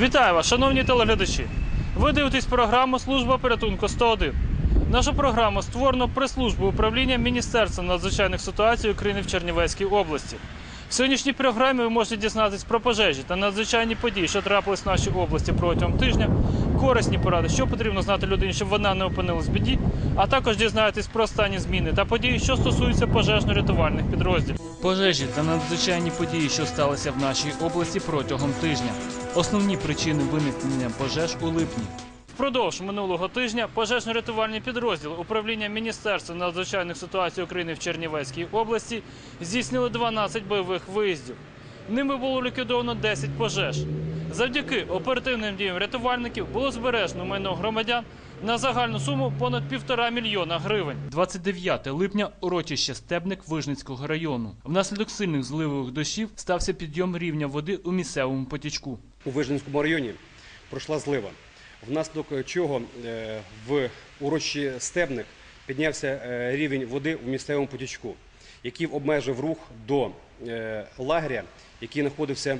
Вітаю вас, шановні телеглядачі. Ви дивитесь програму Служба порятунку 101. Нашу програму створено при службі управління Міністерства надзвичайних ситуацій України в Чернівецькій області. В сьогоднішній програмі ви можете дізнатись про пожежі та надзвичайні події, що трапились в нашій області протягом тижня, корисні поради, що потрібно знати людині, щоб вона не опинилась в біді, а також дізнаєтесь про останні зміни та події, що стосуються пожежно-рятувальних підрозділів. Пожежі та надзвичайні події, що сталися в нашій області протягом тижня. Основні причини виникнення пожеж у липні. Впродовж минулого тижня пожежно-рятувальні підрозділи управління Міністерства надзвичайних ситуацій України в Чернівецькій області здійснили 12 бойових виїздів. Ними було ліквідовано 10 пожеж. Завдяки оперативним діям рятувальників було збережено майно громадян на загальну суму понад півтора мільйона гривень. 29 липня урочище Стебник Вижницького району. Внаслідок сильних зливових дощів стався підйом рівня води у місцевому потічку. у Вижницькому районі пройшла злива, внаслідок чого е, в урочі Стебник піднявся е, рівень води у місцевому потічку, який обмежив рух до е, лагеря, який знаходився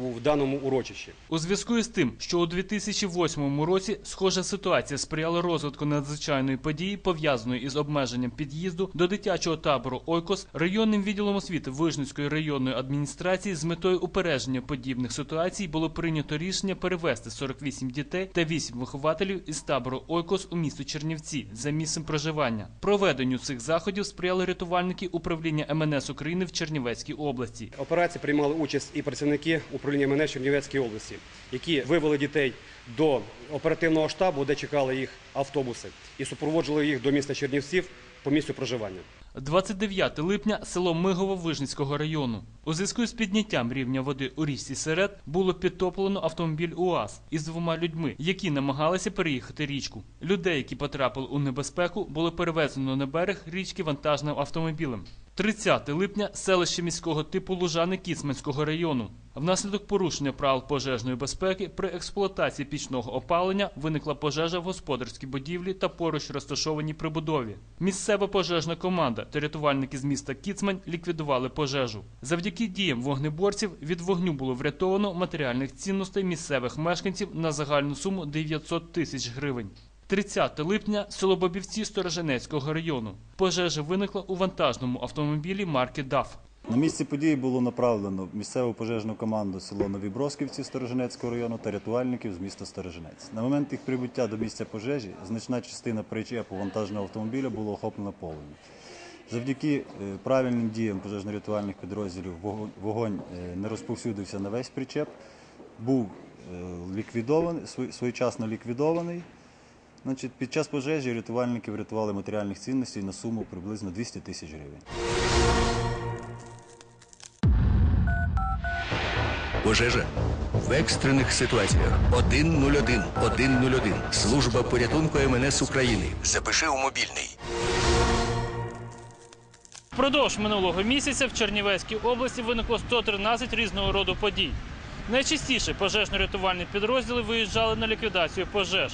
в даному урочищі. У зв'язку із тим, що у 2008 році схожа ситуація сприяла розвитку надзвичайної події, пов'язаної із обмеженням під'їзду до дитячого табору Ойкос, районним відділом освіти Вижницької районної адміністрації з метою упередження подібних ситуацій було прийнято рішення перевести 48 дітей та 8 вихователів із табору Ойкос у місто Чернівці за місцем проживання. Проведенню цих заходів сприяли рятувальники управління МНС України в Чернівецькій області. Операції приймали участь і працівники управління МНС Чернівецької області, які вивели дітей до оперативного штабу, де чекали їх автобуси, і супроводжували їх до міста Чернівців по місцю проживання. 29 липня село Мигово Вижницького району. У зв'язку з підняттям рівня води у річці Серед було підтоплено автомобіль УАЗ із двома людьми, які намагалися переїхати річку. Людей, які потрапили у небезпеку, було перевезено на берег річки вантажним автомобілем. 30 липня селище міського типу Лужани Кіцманського району. Внаслідок порушення правил пожежної безпеки при експлуатації пічного опалення виникла пожежа в господарській будівлі та поруч розташованій прибудові. Місцева пожежна команда та рятувальники з міста Кіцмань ліквідували пожежу. Завдяки діям вогнеборців від вогню було врятовано матеріальних цінностей місцевих мешканців на загальну суму 900 тисяч гривень. 30 липня село Бобівці Стороженецького району. Пожежа виникла у вантажному автомобілі марки ДАФ. На місці події було направлено місцеву пожежну команду село Нові Бросківці Сторожинецького району та рятувальників з міста Сторожинець. На момент їх прибуття до місця пожежі значна частина причепу вантажного автомобіля була охоплена полум'ям. Завдяки е, правильним діям пожежно-рятувальних підрозділів вогонь е, не розповсюдився на весь причеп, був е, ліквідований, своєчасно ліквідований. Значить, під час пожежі рятувальники врятували матеріальних цінностей на суму приблизно 200 тисяч гривень. Пожежа в екстрених ситуаціях 101 101 Служба порятунку МНС України. Запиши у мобільний. Впродовж минулого місяця в Чернівецькій області виникло 113 різного роду подій. Найчастіше пожежно-рятувальні підрозділи виїжджали на ліквідацію пожеж.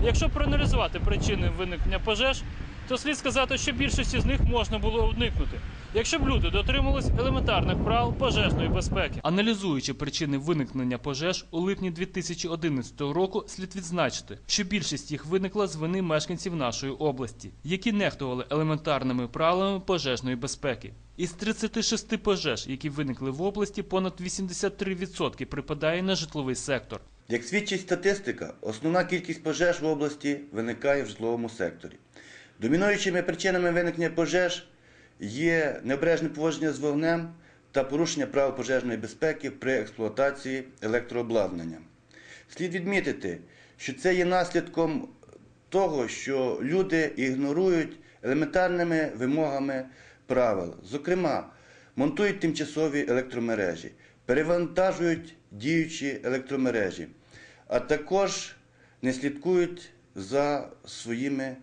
Якщо проаналізувати причини виникнення пожеж, то слід сказати, що більшості з них можна було уникнути, якщо б люди дотримувались елементарних правил пожежної безпеки. Аналізуючи причини виникнення пожеж у липні 2011 року, слід відзначити, що більшість їх виникла з вини мешканців нашої області, які нехтували елементарними правилами пожежної безпеки. Із 36 пожеж, які виникли в області, понад 83% припадає на житловий сектор. Як свідчить статистика, основна кількість пожеж в області виникає в житловому секторі. Домінуючими причинами виникнення пожеж є необережне поводження з вогнем та порушення правил пожежної безпеки при експлуатації електрообладнання. Слід відмітити, що це є наслідком того, що люди ігнорують елементарними вимогами правил. Зокрема, монтують тимчасові електромережі, перевантажують діючі електромережі, а також не слідкують за своїми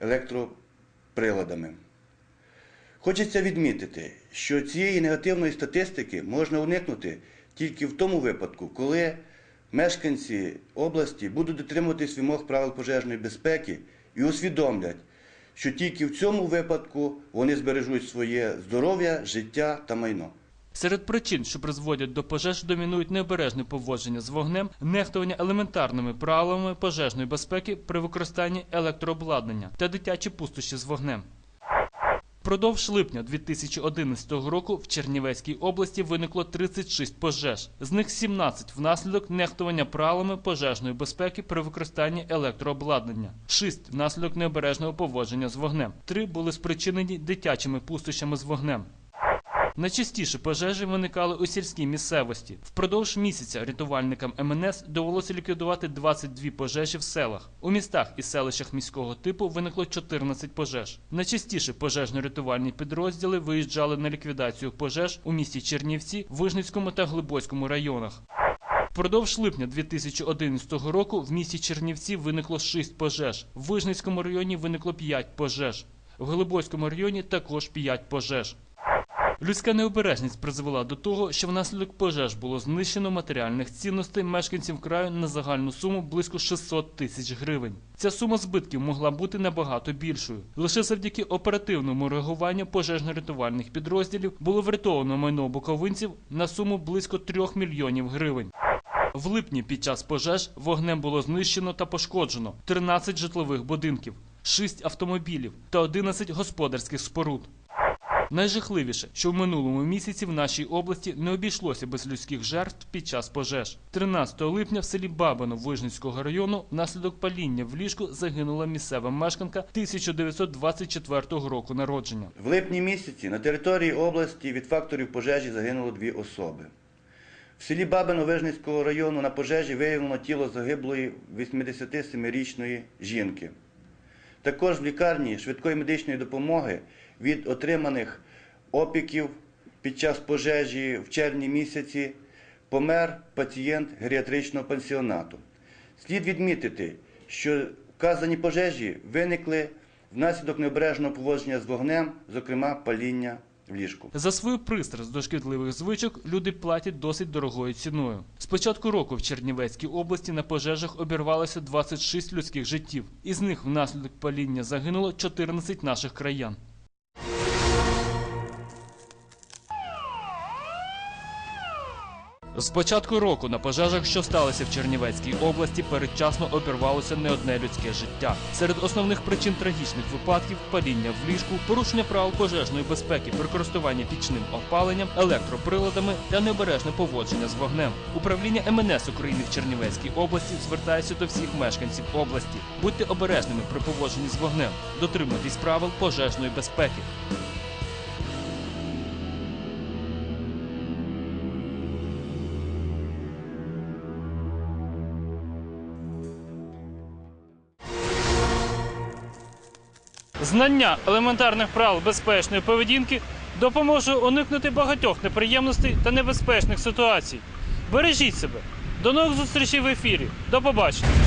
електроприладами. Хочеться відмітити, що цієї негативної статистики можна уникнути тільки в тому випадку, коли мешканці області будуть дотримуватись вимог правил пожежної безпеки і усвідомлять, що тільки в цьому випадку вони збережуть своє здоров'я, життя та майно. Серед причин, що призводять до пожеж, домінують необережне поводження з вогнем, нехтування елементарними правилами пожежної безпеки при використанні електрообладнання та дитячі пустощі з вогнем. Впродовж липня 2011 року в Чернівецькій області виникло 36 пожеж. З них 17 внаслідок нехтування правилами пожежної безпеки при використанні електрообладнання, 6 внаслідок необережного поводження з вогнем, 3 були спричинені дитячими пустощами з вогнем. Найчастіше пожежі виникали у сільській місцевості. Впродовж місяця рятувальникам МНС довелося ліквідувати 22 пожежі в селах. У містах і селищах міського типу виникло 14 пожеж. Найчастіше пожежно-рятувальні підрозділи виїжджали на ліквідацію пожеж у місті Чернівці, Вижницькому та Глибоцькому районах. Впродовж липня 2011 року в місті Чернівці виникло 6 пожеж. В Вижницькому районі виникло 5 пожеж. В Глибоцькому районі також 5 пожеж. Людська необережність призвела до того, що внаслідок пожеж було знищено матеріальних цінностей мешканців краю на загальну суму близько 600 тисяч гривень. Ця сума збитків могла бути набагато більшою. Лише завдяки оперативному реагуванню пожежно-рятувальних підрозділів було врятовано майно буковинців на суму близько 3 мільйонів гривень. В липні під час пожеж вогнем було знищено та пошкоджено 13 житлових будинків, 6 автомобілів та 11 господарських споруд. Найжахливіше, що в минулому місяці в нашій області не обійшлося без людських жертв під час пожеж. 13 липня в селі Бабино Вижницького району внаслідок паління в ліжку загинула місцева мешканка 1924 року народження. В липні місяці на території області від факторів пожежі загинуло дві особи. В селі Бабино Вижницького району на пожежі виявлено тіло загиблої 87-річної жінки. Також в лікарні швидкої медичної допомоги від отриманих опіків під час пожежі в червні місяці помер пацієнт геріатричного пансіонату. Слід відмітити, що вказані пожежі виникли внаслідок необережного поводження з вогнем, зокрема паління в ліжку. За свою пристрасть до шкідливих звичок люди платять досить дорогою ціною. З початку року в Чернівецькій області на пожежах обірвалося 26 людських життів. Із них внаслідок паління загинуло 14 наших краян. З початку року на пожежах, що сталися в Чернівецькій області, передчасно обірвалося не одне людське життя. Серед основних причин трагічних випадків паління в ліжку, порушення правил пожежної безпеки при користуванні пічним опаленням, електроприладами та необережне поводження з вогнем. Управління МНС України в Чернівецькій області звертається до всіх мешканців області. Будьте обережними при поводженні з вогнем, дотримуйтесь правил пожежної безпеки. Знання елементарних правил безпечної поведінки допоможе уникнути багатьох неприємностей та небезпечних ситуацій. Бережіть себе. До нових зустрічей в ефірі. До побачення.